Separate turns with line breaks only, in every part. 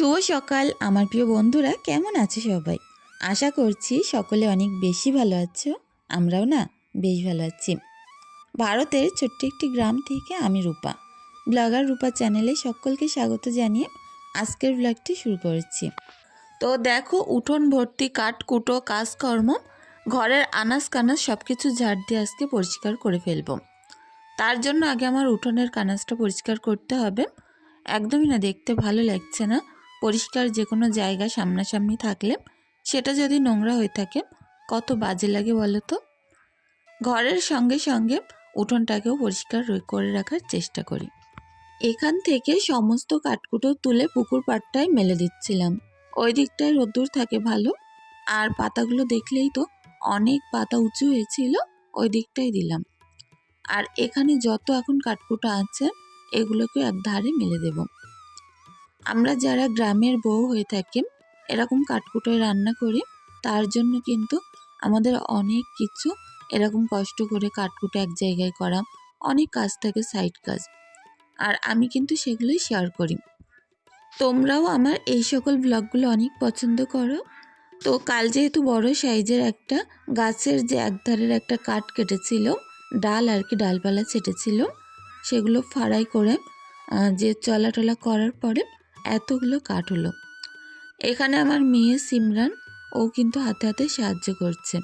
শুভ সকাল, আমার প্রিয় বন্ধুরা, কেমন আছে সবাই? আশা করছি সকলে অনেক বেশি ভালো আছো, আমরাও না বেশ ভালো আছি। ভারতের ছোট্ট একটি গ্রাম থেকে আমি রূপা। ব্লগার রূপা চ্যানেলে সকলকে স্বাগত জানিয়ে আজকের ব্লগটি শুরু করেছি। তো দেখো, উঠোন ভর্তি, কাঠকুটো, কাজকর্ম, ঘরের আনাজ কানাজ সব কিছু ঝাড় দিয়ে আজকে পরিষ্কার করে ফেলব। তার জন্য আগে আমার উঠোনের কানাজটা পরিষ্কার করতে হবে। একদমই না, দেখতে ভালো লাগছে না। পরিষ্কার যে কোনো জায়গা সামনাসামনি থাকলে সেটা যদি নোংরা হয়ে থাকে, কত বাজে লাগে বলো তো ঘরের সঙ্গে সঙ্গে উঠোনটাকেও পরিষ্কার করে রাখার চেষ্টা করি। এখান থেকে সমস্ত কাঠকুটো তুলে পুকুর পাড়টায় মেলে দিচ্ছিলাম। ওই দিকটায় রোদ্দুর থাকে ভালো, আর পাতাগুলো দেখলেই তো অনেক পাতা উঁচু হয়েছিল, ওই দিকটাই দিলাম। আর এখানে যত এখন কাঠকুটো আছে, এগুলোকে এক ধারে মেলে দেব। আমরা যারা গ্রামের বউ হয়ে থাকি, এরকম কাঠকুটোয় রান্না করি, তার জন্য কিন্তু আমাদের অনেক কিছু এরকম কষ্ট করে কাঠকুটো এক জায়গায় করা, অনেক কাজ থাকে সাইড কাজ। আর আমি কিন্তু সেগুলোই শেয়ার করি। তোমরাও আমার এই সকল ব্লগগুলো অনেক পছন্দ করো। তো কাল যেহেতু বড় সাইজের একটা গাছের যে একধারের একটা কাঠ কেটেছিল, ডাল আর কি ডালপালা ছেটেছিল, সেগুলো ফাড়াই করে যে চলাটলা করার পরে এতগুলো কাঠ হলো এখানে আমার মেয়ে সিমরান, ও কিন্তু হাতে হাতে সাহায্য করছে।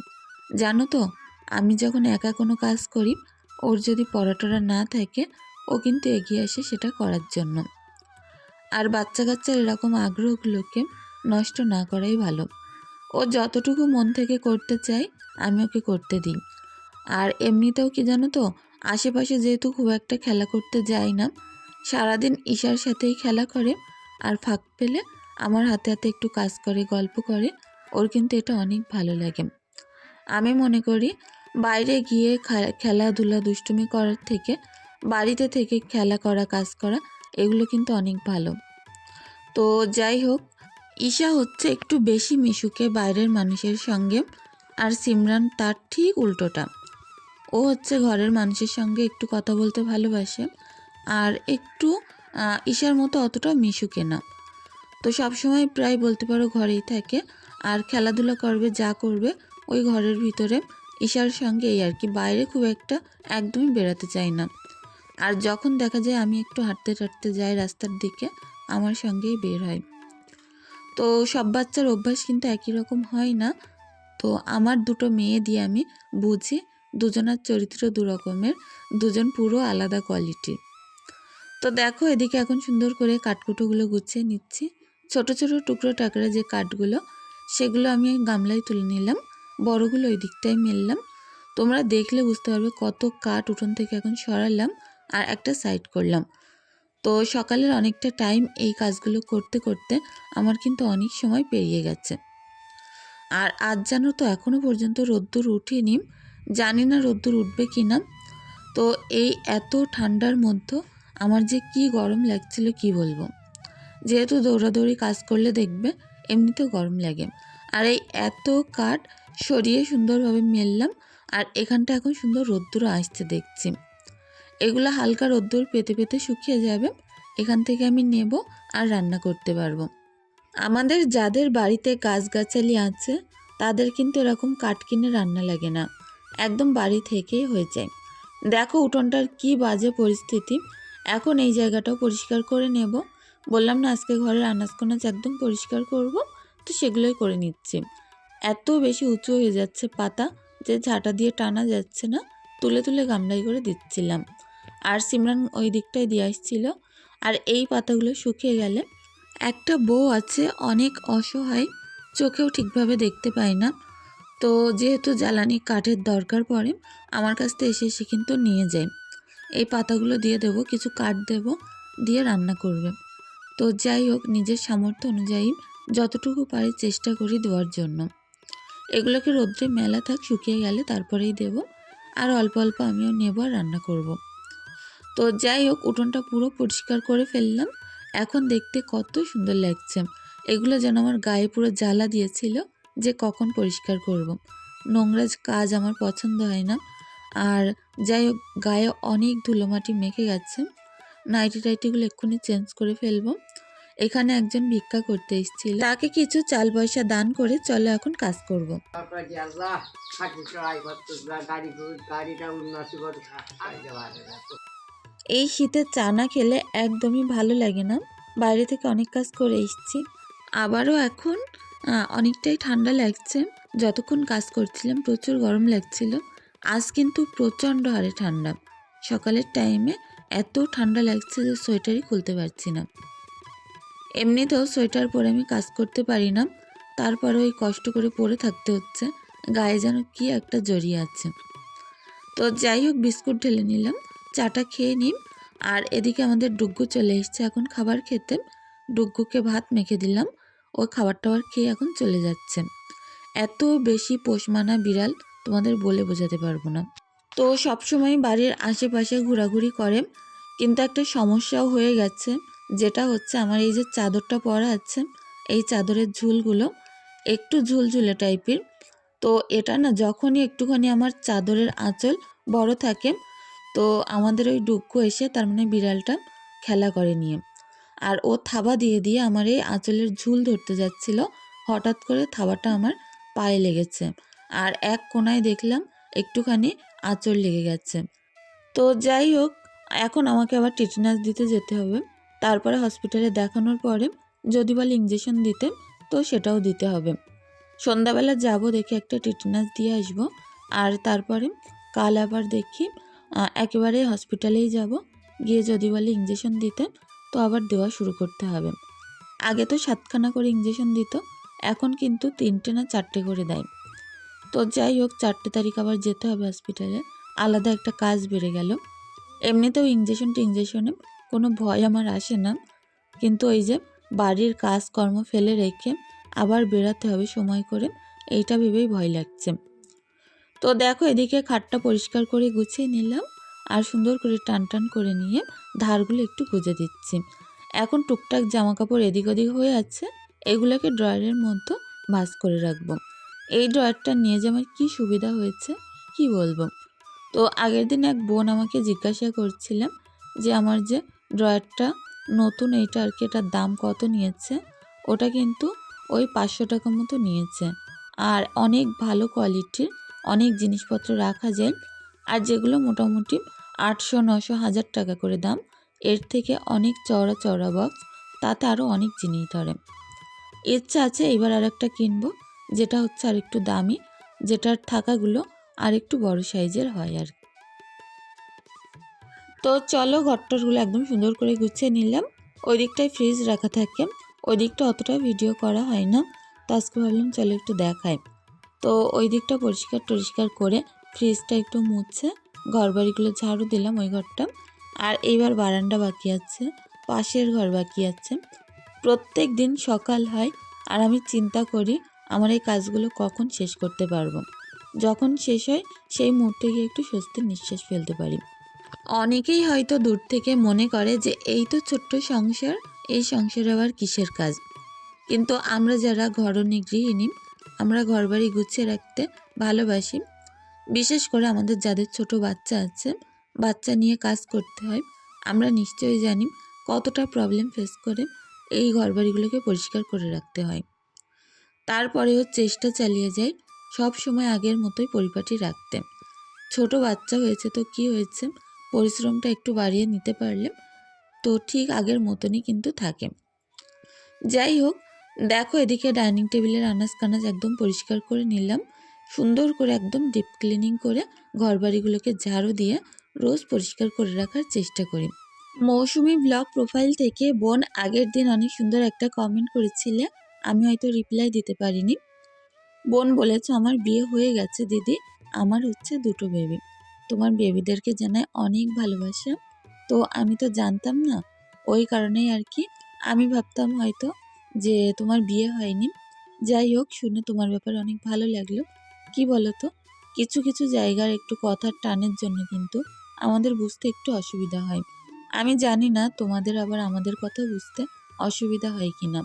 জানো তো, আমি যখন একা কোনো কাজ করি, ওর যদি পড়াটরা না থাকে, ও কিন্তু এগিয়ে আসে সেটা করার জন্য। আর বাচ্চা কাচ্চার এরকম আগ্রহগুলোকে নষ্ট না করাই ভালো। ও যতটুকু মন থেকে করতে চায়, আমি ওকে করতে দিই। আর এমনিতেও কি জানো তো, আশেপাশে যেহেতু খুব একটা খেলা করতে যাই না, সারাদিন ঈশার সাথেই খেলা করে আর ফাঁক পেলে আমার হাতে হাতে একটু কাজ করে, গল্প করে। ওর কিন্তু এটা অনেক ভালো লাগে। আমি মনে করি, বাইরে গিয়ে খেলাধুলা দুষ্টুমি করার থেকে, বাড়িতে থেকে খেলা করা, কাজ করা, এগুলো কিন্তু অনেক ভালো। তো যাই হোক, ঈশা হচ্ছে একটু বেশি মিশুকে বাইরের মানুষের সঙ্গে আর সিমরান তার ঠিক উল্টোটা। ও হচ্ছে ঘরের মানুষের সঙ্গে একটু কথা বলতে ভালোবাসে আর একটু ঈশার মতো অতটা মিশুকে না। তো সবসময় প্রায় বলতে পারো ঘরেই থাকে, আর খেলাধুলা করবে, যা করবে, ওই ঘরের ভিতরে ঈশার সঙ্গে এই আর কি, বাইরে খুব একটা একদমই বেরাতে চায় না। আর যখন দেখা যায় আমি একটু হাঁটতে টাটতে যাই রাস্তার দিকে, আমার সঙ্গেই বের হয়। তো সব বাচ্চার অভ্যাস কিন্তু একই রকম হয় না। তো আমার দুটো মেয়ে দিয়ে আমি বুঝি, দুজনার চরিত্র দু রকমের দুজন পুরো আলাদা কোয়ালিটির তো দেখো এদিকে এখন সুন্দর করে কাঠকুটোগুলো গুছিয়ে নিচ্ছি। ছোট ছোট টুকরো টাকরা যে কাঠগুলো, সেগুলো আমি গামলায় তুলে নিলাম। বড়গুলো ওই দিকটায় মেললাম। তোমরা দেখলে বুঝতে পারবে কত কাঠ উঠোন থেকে এখন সরালাম আর একটা সাইড করলাম। তো সকালের অনেকটা টাইম এই কাজগুলো করতে করতে আমার কিন্তু অনেক সময় পেরিয়ে গেছে। আর আজ জানো তো এখনও পর্যন্ত রোদ্দুর উঠেনি, জানি না রোদ্দুর উঠবে কি না তো এই এত ঠান্ডার মধ্যে আমার যে কি গরম লাগছিল কি বলব? যেহেতু দৌড়াদৌড়ি কাজ করলে দেখবে, এমনিতেও গরম লাগে। আর এই এত কাঠ সরিয়ে সুন্দরভাবে মেললাম, আর এখানটা এখন সুন্দর রোদ্দুরও আসছে দেখছি। এগুলো হালকা রোদ্দুর পেতে পেতে শুকিয়ে যাবে, এখান থেকে আমি নেব আর রান্না করতে পারব। আমাদের যাদের বাড়িতে গাছগাছালি আছে, তাদের কিন্তু এরকম কাঠ কিনে রান্না লাগে না। একদম বাড়ি থেকেই হয়ে যায়। দেখো উঠোনটার কি বাজে পরিস্থিতি। এখন এই জায়গাটাও পরিষ্কার করে নেব। বললাম না, আজকে ঘরের আনাজ কোনাজ একদম পরিষ্কার করব। তো সেগুলোই করে নিচ্ছি। এত বেশি উঁচু হয়ে যাচ্ছে পাতা যে ঝাঁটা দিয়ে টানা যাচ্ছে না। তুলে তুলে গামলাই করে দিচ্ছিলাম। আর সিমরান ওই দিকটায় দিয়ে আসছিল। আর এই পাতাগুলো শুকিয়ে গেলে একটা বউ আছে, অনেক অসহায়, চোখেও ঠিকভাবে দেখতে পায় না। তো যেহেতু জ্বালানি কাঠের দরকার পড়ে, আমার কাছ থেকে এসে সে কিন্তু নিয়ে যায়। এই পাতাগুলো দিয়ে দেবো, কিছু কাঠ দেবো, দিয়ে রান্না করবে। তো যাই হোক, নিজের সামর্থ্য অনুযায়ী যতটুকু পারি চেষ্টা করি দেওয়ার জন্য। এগুলোকে রোদ্রে মেলা থাক, শুকিয়ে গেলে তারপরেই দেব। আর অল্প অল্প আমিও নেব আর রান্না করব। তো যাই হোক, উঠোনটা পুরো পরিষ্কার করে ফেললাম। এখন দেখতে কত সুন্দর লাগছে। এগুলো যেন আমার গায়ে পুরো জ্বালা দিয়েছিল যে কখন পরিষ্কার করব। নোংরা কাজ আমার পছন্দ হয় না। আর যাই হোক গায়ে অনেক ধুলোমাটি মেখে গেছে। নাইটি টাইটিগুলো এক্ষুনি চেঞ্জ করে ফেলব। এখানে একজন ভিক্ষা করতে এসেছিল। তাকে কিছু চাল পয়সা দান করে চলো এখন কাজ করব। এই শীতে চা না খেলে একদমই ভালো লাগে না। বাইরে থেকে অনেক কাজ করে এসেছি। আবারও এখন অনেকটাই ঠান্ডা লাগছে। যতক্ষণ কাজ করছিলাম প্রচুর গরম লাগছিল। আজ কিন্তু প্রচণ্ড হারে ঠান্ডা। সকালের টাইমে এত ঠান্ডা লাগছে যে সোয়েটারই খুলতে পারছি না। এমনিতেও সোয়েটার পরে আমি কাজ করতে পারি না তারপরে ওই কষ্ট করে পরে থাকতে হচ্ছে, গায়ে যেন কি একটা জড়িয়ে আছে। তো যাই হোক, বিস্কুট ঢেলে নিলাম, চাটা খেয়ে নিম, আর এদিকে আমাদের ডুগ্গু চলে এসছে এখন খাবার খেতে। ডুগ্গুকে ভাত মেখে দিলাম, ও খাবার টাবার খেয়ে এখন চলে যাচ্ছে। এত বেশি পোষমানা বিড়াল তোমাদের বলে বোঝাতে পারব না। তো সবসময় বাড়ির আশেপাশে ঘোরাঘুরি করে, কিন্তু একটা সমস্যাও হয়ে গেছে, যেটা হচ্ছে আমার এই যে চাদরটা পরা আছে, এই চাদরের ঝুলগুলো একটু ঝুলঝুলে টাইপের। তো এটা না যখনই একটুখানি আমার চাদরের আঁচল বড় থাকে, তো আমাদের ওই ডুক্কু এসে তার মানে বিড়ালটা খেলা করে নিয়ে। আর ও থাবা দিয়ে দিয়ে আমার এই আঁচলের ঝুল ধরতে যাচ্ছিল, হঠাৎ করে থাবাটা আমার পায়ে লেগেছে। আর এক কোনায় দেখলাম একটুখানি আঁচল লেগে গেছে। তো যাই হোক, এখন আমাকে আবার টিটেনাস দিতে যেতে হবে। তারপরে হসপিটালে দেখানোর পরে যদি বলে ইঞ্জেকশন দিতে তো সেটাও দিতে হবে। সন্ধ্যাবেলা যাব দেখি একটা টিটেনাস দিয়ে আসব। আর তারপরে কাল আবার দেখি একেবারে হসপিটালেই যাব। গিয়ে যদি বলে ইঞ্জেকশন দিতে তো আবার দেওয়া শুরু করতে হবে। আগে তো সাতখানা করে ইঞ্জেকশন দিত, এখন কিন্তু তিনটে না চারটে করে দেয়। তো যাই হোক, চারটে তারিখ আবার যেতে হবে হসপিটালে আলাদা একটা কাজ বেড়ে গেল। এমনিতেও ইঞ্জেকশন টিঞ্জেকশনে কোনো ভয় আমার আসে না। কিন্তু ওই যে বাড়ির কাজকর্ম ফেলে রেখে আবার বেরাতে হবে সময় করে, এইটা ভেবেই ভয় লাগছে। তো দেখো, এদিকে খাটটা পরিষ্কার করে গুছিয়ে নিলাম আর সুন্দর করে টান টান করে নিয়ে ধারগুলো একটু গুজে দিচ্ছি। এখন টুকটাক জামা কাপড় এদিক ওদিক হয়ে আছে, এগুলোকে ড্রয়ারের মধ্যে ভাঁজ করে রাখব। এই ড্রয়ারটা নিয়ে যে আমার কী সুবিধা হয়েছে, কি বলব? তো আগের দিন এক বোন আমাকে জিজ্ঞাসা করছিলাম যে আমার যে ড্রয়ারটা নতুন, এইটা আর কি, এটার দাম কত নিয়েছে? ওটা কিন্তু ওই পাঁচশো টাকা মতো নিয়েছে। আর অনেক ভালো কোয়ালিটির অনেক জিনিসপত্র রাখা যায় আর যেগুলো মোটামুটি আটশো, নশো, হাজার টাকা করে দাম। এর থেকে অনেক চওড়া চওড়া বক্স তাতে আরও অনেক জিনিস ধরে। ইচ্ছা আছে এবার আর একটা কিনবো। যেটা হচ্ছে আর একটু দামি, যেটার থাকাগুলো আর একটু বড় সাইজের হয় আর কি। তো চলো ঘরটরগুলো একদম সুন্দর করে গুছিয়ে নিলাম। ওই দিকটায় ফ্রিজ রাখা থাকে। ওই দিকটা অতটা ভিডিও করা হয় না। তো আজকে ভাবলাম চলো একটু দেখায় তো ওই দিকটা পরিষ্কার টরিষ্কার করে ফ্রিজটা একটু মুছে ঘর বাড়িগুলো ঝাড়ু দিলাম ওই ঘরটা। আর এইবার বারান্দা বাকি আছে, পাশের ঘর বাকি আছে। প্রত্যেক দিন সকাল হয় আর আমি চিন্তা করি আমার এই কাজগুলো কখন শেষ করতে পারব? যখন শেষ হয়, সেই মুহূর্তে গিয়ে একটু স্বস্তির নিঃশ্বাস ফেলতে পারি। অনেকেই হয়তো দূর থেকে মনে করে যে, এই তো ছোট্ট সংসার, এই সংসারে আবার কিসের কাজ? কিন্তু আমরা যারা ঘরণী গৃহিণী, আমরা ঘরবাড়ি গুছিয়ে রাখতে ভালোবাসি। বিশেষ করে আমাদের যাদের ছোট বাচ্চা আছে, বাচ্চা নিয়ে কাজ করতে হয়, আমরা নিশ্চয়ই জানি কতটা প্রবলেম ফেস করে এই ঘরবাড়িগুলোকে পরিষ্কার করে রাখতে হয়। তারপরেও চেষ্টা চালিয়ে যাই সব সময় আগের মতোই পরিপাটি রাখতে। ছোট বাচ্চা হয়েছে তো কি হয়েছে? পরিশ্রমটা একটু বাড়িয়ে নিতে পারলে তো ঠিক আগের মতনই কিন্তু থাকে। যাই হোক, দেখো এদিকে ডাইনিং টেবিলের আনাজ কানাজ একদম পরিষ্কার করে নিলাম। সুন্দর করে একদম ডিপ ক্লিনিং করে ঘরবাড়িগুলোকে ঝাড়ু দিয়ে রোজ পরিষ্কার করে রাখার চেষ্টা করি। মৌসুমি ব্লগ প্রোফাইল থেকে বোন আগের দিন অনেক সুন্দর একটা কমেন্ট করেছিলে। আমি হয়তো রিপ্লাই দিতে পারিনি। বোন বলেছে, আমার বিয়ে হয়ে গেছে, দিদি। আমার হচ্ছে দুটো বেবি তোমার বেবিদেরকে জানায় অনেক ভালোবাসা। তো আমি তো জানতাম না। ওই কারণেই আর কি। আমি ভাবতাম হয়তো যে তোমার বিয়ে হয়নি। যাই হোক, শুনে তোমার ব্যাপারে অনেক ভালো লাগল। কি বলো তো কিছু কিছু জায়গার একটু কথার টানের জন্য কিন্তু আমাদের বুঝতে একটু অসুবিধা হয়। আমি জানি না তোমাদের আবার আমাদের কথা বুঝতে অসুবিধা হয় কি না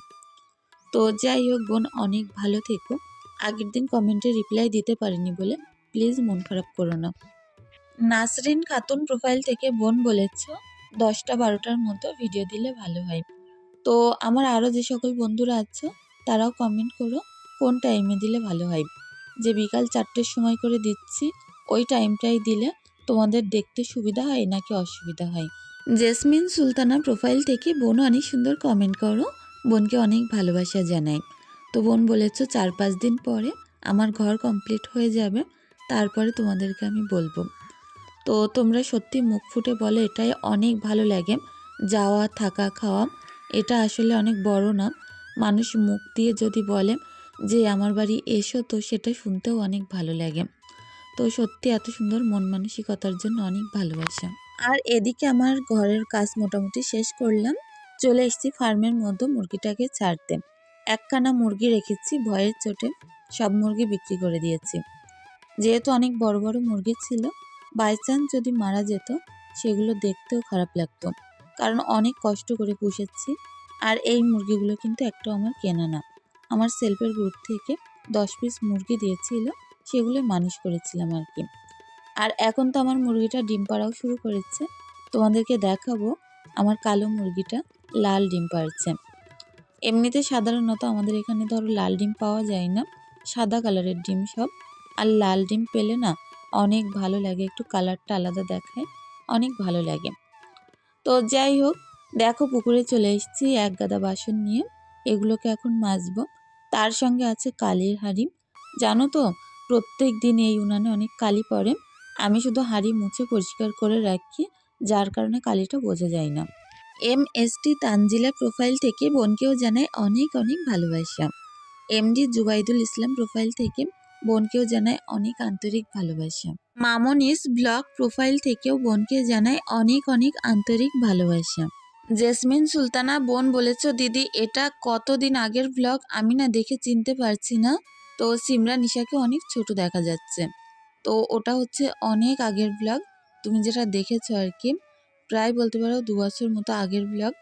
তো যাই হোক বোন, অনেক ভালো থেকো। আগের দিন কমেন্টে রিপ্লাই দিতে পারিনি বলে প্লিজ মন খারাপ করো না। নাসরিন খাতুন প্রোফাইল থেকে বোন বলেছ, দশটা বারোটার মতো ভিডিও দিলে ভালো হয়। তো আমার আরও যে সকল বন্ধুরা আছো, তারাও কমেন্ট করো, কোন টাইমে দিলে ভালো হয়। যে বিকাল চারটের সময় করে দিচ্ছি, ওই টাইমটাই দিলে তোমাদের দেখতে সুবিধা হয় নাকি অসুবিধা হয়? জেসমিন সুলতানা প্রোফাইল থেকে বোনও অনেক সুন্দর কমেন্ট করো। বোনকে অনেক ভালোবাসা জানাই। তো বোন বলেছ, চার পাঁচ দিন পরে আমার ঘর কমপ্লিট হয়ে যাবে, তারপরে তোমাদেরকে আমি বলব। তো তোমরা সত্যি মুখ ফুটে বলে, এটাই অনেক ভালো লাগে। যাওয়া, থাকা, খাওয়া, এটা আসলে অনেক বড় না। মানুষ মুখ দিয়ে যদি বলে যে, আমার বাড়ি এসো, তো সেটা শুনতেও অনেক ভালো লাগে। তো সত্যি এত সুন্দর মন মানসিকতার জন্য অনেক ভালোবাসা। আর এদিকে আমার ঘরের কাজ মোটামুটি শেষ করলাম। চলে এসেছি ফার্মের মধ্যে মুরগিটাকে ছাড়তে। একখানা মুরগি রেখেছি, ভয়ের চোটে সব মুরগি বিক্রি করে দিয়েছি। যেহেতু অনেক বড় বড় মুরগি ছিল বাই চান্স যদি মারা যেত, সেগুলো দেখতেও খারাপ লাগতো। কারণ অনেক কষ্ট করে পুষেছি, আর এই মুরগিগুলো কিন্তু একটা আমার কেনা না। আমার সেলফের গ্রুপ থেকে দশ পিস মুরগি দিয়েছিল, সেগুলো মানুষ করেছিলাম আর কি। আর এখন তো আমার মুরগিটা ডিম পাড়াও শুরু করেছে। তোমাদেরকে দেখাবো আমার কালো মুরগিটা লাল ডিম পাড়ছে এমনিতে সাধারণত আমাদের এখানে ধরো লাল ডিম পাওয়া যায় না, সাদা কালারের ডিম সব। আর লাল ডিম পেলে না অনেক ভালো লাগে, একটু কালারটা আলাদা দেখায়, অনেক ভালো লাগে। তো যাই হোক, দেখো পুকুরে চলে এসেছি এক গাদা বাসন নিয়ে, এগুলোকে এখন মাজবো। তার সঙ্গে আছে কালির হাঁড়ি। জানো তো, প্রত্যেক দিন এই উনানে অনেক কালি পড়ে। আমি শুধু হাঁড়ি মুছে পরিষ্কার করে রাখি, যার কারণে কালিটা বোঝা যায় না। M S T Tanzila profile থেকে বোনকেও জানায় অনেক অনেক ভালোবাসা। এমডি জুবাইদুল ইসলাম প্রোফাইল থেকে বোনকেও জানায় অনেক আন্তরিক ভালোবাসা। মামনিস ব্লগ প্রোফাইল থেকেও বোনকে জানায় অনেক অনেক আন্তরিক ভালোবাসা। জেসমিন সুলতানা বোন বলেছ, দিদি, এটা কতদিন আগের ব্লগ? আমি না দেখে চিনতে পারছি না। তো সিমরা নিশাকে অনেক ছোট দেখা যাচ্ছে। তো ওটা হচ্ছে অনেক আগের ব্লগ। তুমি যেটা দেখেছ আর কি। প্রায় বলতে পারো দু বছর মতো আগের ব্লগ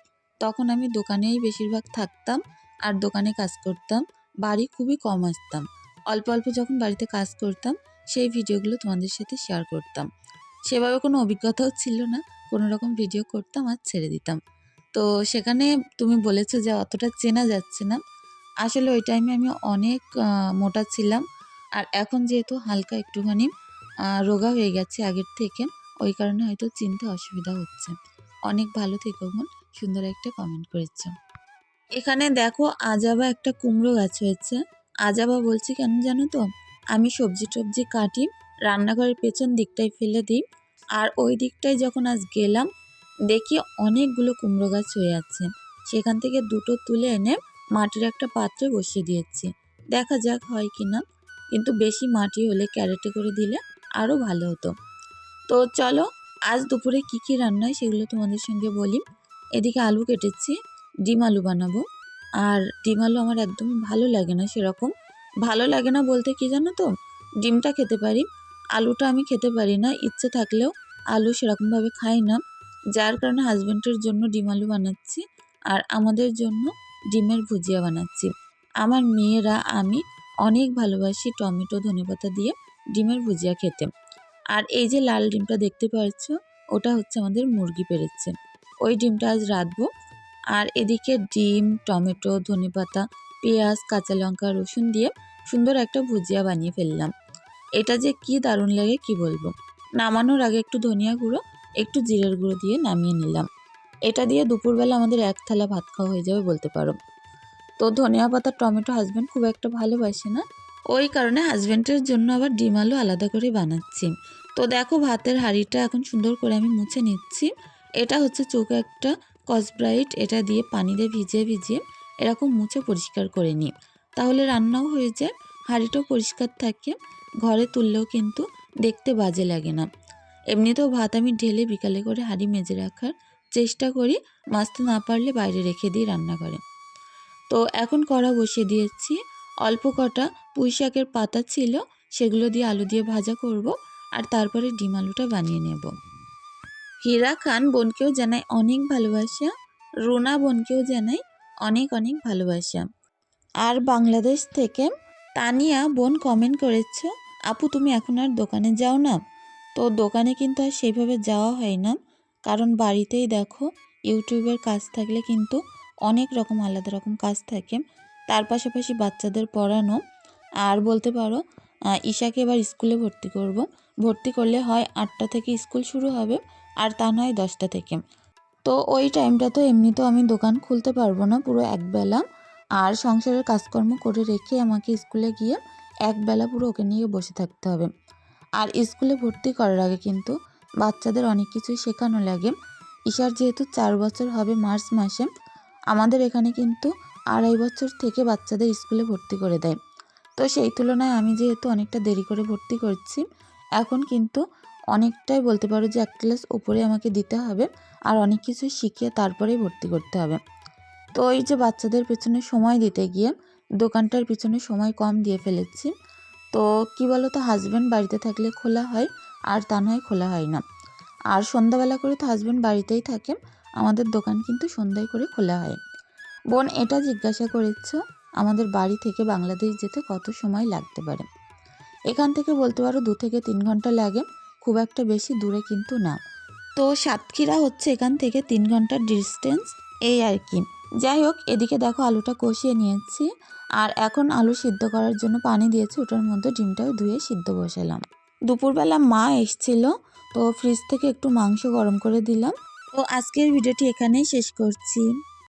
তখন আমি দোকানেই বেশিরভাগ থাকতাম আর দোকানে কাজ করতাম, বাড়ি খুবই কম আসতাম। অল্প অল্প যখন বাড়িতে কাজ করতাম, সেই ভিডিওগুলো তোমাদের সাথে শেয়ার করতাম। সেভাবে কোনো অভিজ্ঞতাও ছিল না, কোনো রকম ভিডিও করতাম আর ছেড়ে দিতাম। তো সেখানে তুমি বলেছ যে অতটা চেনা যাচ্ছে না। আসলে ওই টাইমে আমি অনেক মোটা ছিলাম আর এখন যেহেতু হালকা একটুখানি রোগা হয়ে গেছে আগের থেকে ওই কারণে হয়তো চিনতে অসুবিধা হচ্ছে। অনেক ভালো থেকো বোন, সুন্দর একটা কমেন্ট করেছ। এখানে দেখো আজাবা একটা কুমড়ো গাছ হয়েছে। আজাবা বলছি কেন জানো তো? আমি সবজি টবজি কাটি, রান্নাঘরের পেছন দিকটায় ফেলে দিই। আর ওই দিকটায় যখন আজ গেলাম, দেখি অনেকগুলো কুমড়ো গাছ হয়ে আছে। সেখান থেকে দুটো তুলে এনে মাটির একটা পাত্রে বসিয়ে দিয়েছি। দেখা যাক হয় কি না কিন্তু বেশি মাটি হলে ক্যারেটে করে দিলে আরও ভালো হতো। তো চলো, আজ দুপুরে কি কি রান্না হয় সেগুলো তোমাদের সঙ্গে বলি। এদিকে আলু কেটেছি, ডিম আলু বানাবো। আর ডিম আলু আমার একদম ভালো লাগে না সেরকম। ভালো লাগে না বলতে কি জানো তো? ডিমটা খেতে পারি, আলুটা আমি খেতে পারি না। ইচ্ছে থাকলেও আলু সেরকমভাবে খাই না। যার কারণে হাজব্যান্ডের জন্য ডিম আলু বানাচ্ছি আর আমাদের জন্য ডিমের ভুজিয়া বানাচ্ছি। আমার মেয়েরা, আমি অনেক ভালোবাসি টমেটো, ধনেপাতা দিয়ে ডিমের ভুজিয়া খেতে। আর এই যে লাল ডিমটা দেখতে পাচ্ছ, ওটা হচ্ছে আমাদের মুরগি পেরেছে। ওই ডিমটা আজ রাঁধবো। আর এদিকে ডিম, টমেটো, ধনেপাতা, পেঁয়াজ, কাঁচা লঙ্কা, রসুন দিয়ে সুন্দর একটা ভুজিয়া বানিয়ে ফেললাম। এটা যে কি দারুণ লাগে কি বলব? নামানোর আগে একটু ধনিয়া গুঁড়ো, একটু জিরের গুঁড়ো দিয়ে নামিয়ে নিলাম। এটা দিয়ে দুপুরবেলা আমাদের এক থালা ভাত খাওয়া হয়ে যাবে বলতে পারো। তো ধনিয়া পাতা, টমেটো হাজব্যান্ড খুব একটা ভালোবাসে না। ওই কারণে হাজব্যান্ডের জন্য আবার ডিম আলু আলাদা করে বানাচ্ছি। তো দেখো ভাতের হাঁড়িটা এখন সুন্দর করে আমি মুছে নিচ্ছি। এটা হচ্ছে চোখে একটা কসব্রাইট এটা দিয়ে পানি দিয়ে ভিজিয়ে ভিজিয়ে এরকম মুছে পরিষ্কার করে নিই। তাহলে রান্নাও হয়ে যায়, হাঁড়িটাও পরিষ্কার থাকে, ঘরে তুললেও কিন্তু দেখতে বাজে লাগে না। এমনিতেও ভাত আমি ঢেলে বিকালে করে হাঁড়ি মেজে রাখার চেষ্টা করি মাছতে না পারলে বাইরে রেখে দিই রান্নাঘরে তো এখন কড়া বসিয়ে দিয়েছি, অল্প কটা পুঁই শাকের পাতা ছিল, সেগুলো দিয়ে আলু দিয়ে ভাজা করব। আর তারপরে ডিম আলুটা বানিয়ে নেব। হীরা খান বোনকেও জানাই অনেক ভালোবাসা, রুনা বোনকেও জানাই অনেক অনেক ভালোবাসা। আর বাংলাদেশ থেকে তানিয়া বোন কমেন্ট করেছ, আপু, তুমি এখন আর দোকানে যাও না? তো দোকানে কিন্তু আর সেইভাবে যাওয়া হয় না। কারণ বাড়িতেই দেখো, ইউটিউবের কাজ থাকলে কিন্তু অনেক রকম আলাদা রকম কাজ থাকে। তার পাশাপাশি বাচ্চাদের পড়ানো। আর বলতে পারো ঈশাকে এবার স্কুলে ভর্তি করব। ভর্তি করলে হয় আটটা থেকে স্কুল শুরু হবে আর তা নয় দশটা থেকে। তো ওই টাইমটা তো এমনিতেও আমি দোকান খুলতে পারব না পুরো একবেলা। আর সংসারের কাজকর্ম করে রেখে আমাকে স্কুলে গিয়ে একবেলা পুরো ওকে নিয়ে বসে থাকতে হবে। আর স্কুলে ভর্তি করার আগে কিন্তু বাচ্চাদের অনেক কিছুই শেখানো লাগে। ঈশার যেহেতু চার বছর হবে মার্চ মাসে, আমাদের এখানে কিন্তু আড়াই বছর থেকে বাচ্চাদের স্কুলে ভর্তি করে দেয়। তো সেই তুলনায় আমি যেহেতু অনেকটা দেরি করে ভর্তি করছি, এখন কিন্তু অনেকটাই বলতে পারো যে এক ক্লাস উপরে আমাকে দিতে হবে আর অনেক কিছু শিখিয়ে তারপরেই ভর্তি করতে হবে। তো এই যে বাচ্চাদের পেছনে সময় দিতে গিয়ে দোকানটার পিছনে সময় কম দিয়ে ফেলেছি, তো কি বলো তো হাজব্যান্ড বাড়িতে থাকলে খোলা হয় আর তা নয় খোলা হয় না। আর সন্ধ্যাবেলা করে তো হাজব্যান্ড বাড়িতেই থাকে, আমাদের দোকান কিন্তু সন্ধ্যায় করে খোলা হয়। বোন এটা জিজ্ঞাসা করেছ আমাদের বাড়ি থেকে বাংলাদেশ যেতে কত সময় লাগতে পারে? এখান থেকে বলতে পারো দু থেকে তিন ঘণ্টা লাগে, খুব একটা বেশি দূরে কিন্তু না। তো সাতক্ষীরা হচ্ছে এখান থেকে তিন ঘণ্টার ডিস্টেন্স এই আর কি। যাই হোক, এদিকে দেখো আলুটা কষিয়ে নিয়েছি, আর এখন আলু সিদ্ধ করার জন্য পানি দিয়েছি, ওটার মধ্যে ডিমটাও ধুয়ে সিদ্ধ বসালাম। দুপুরবেলা মা এসছিল, তো ফ্রিজ থেকে একটু মাংস গরম করে দিলাম। তো আজকের ভিডিওটি এখানেই শেষ করছি।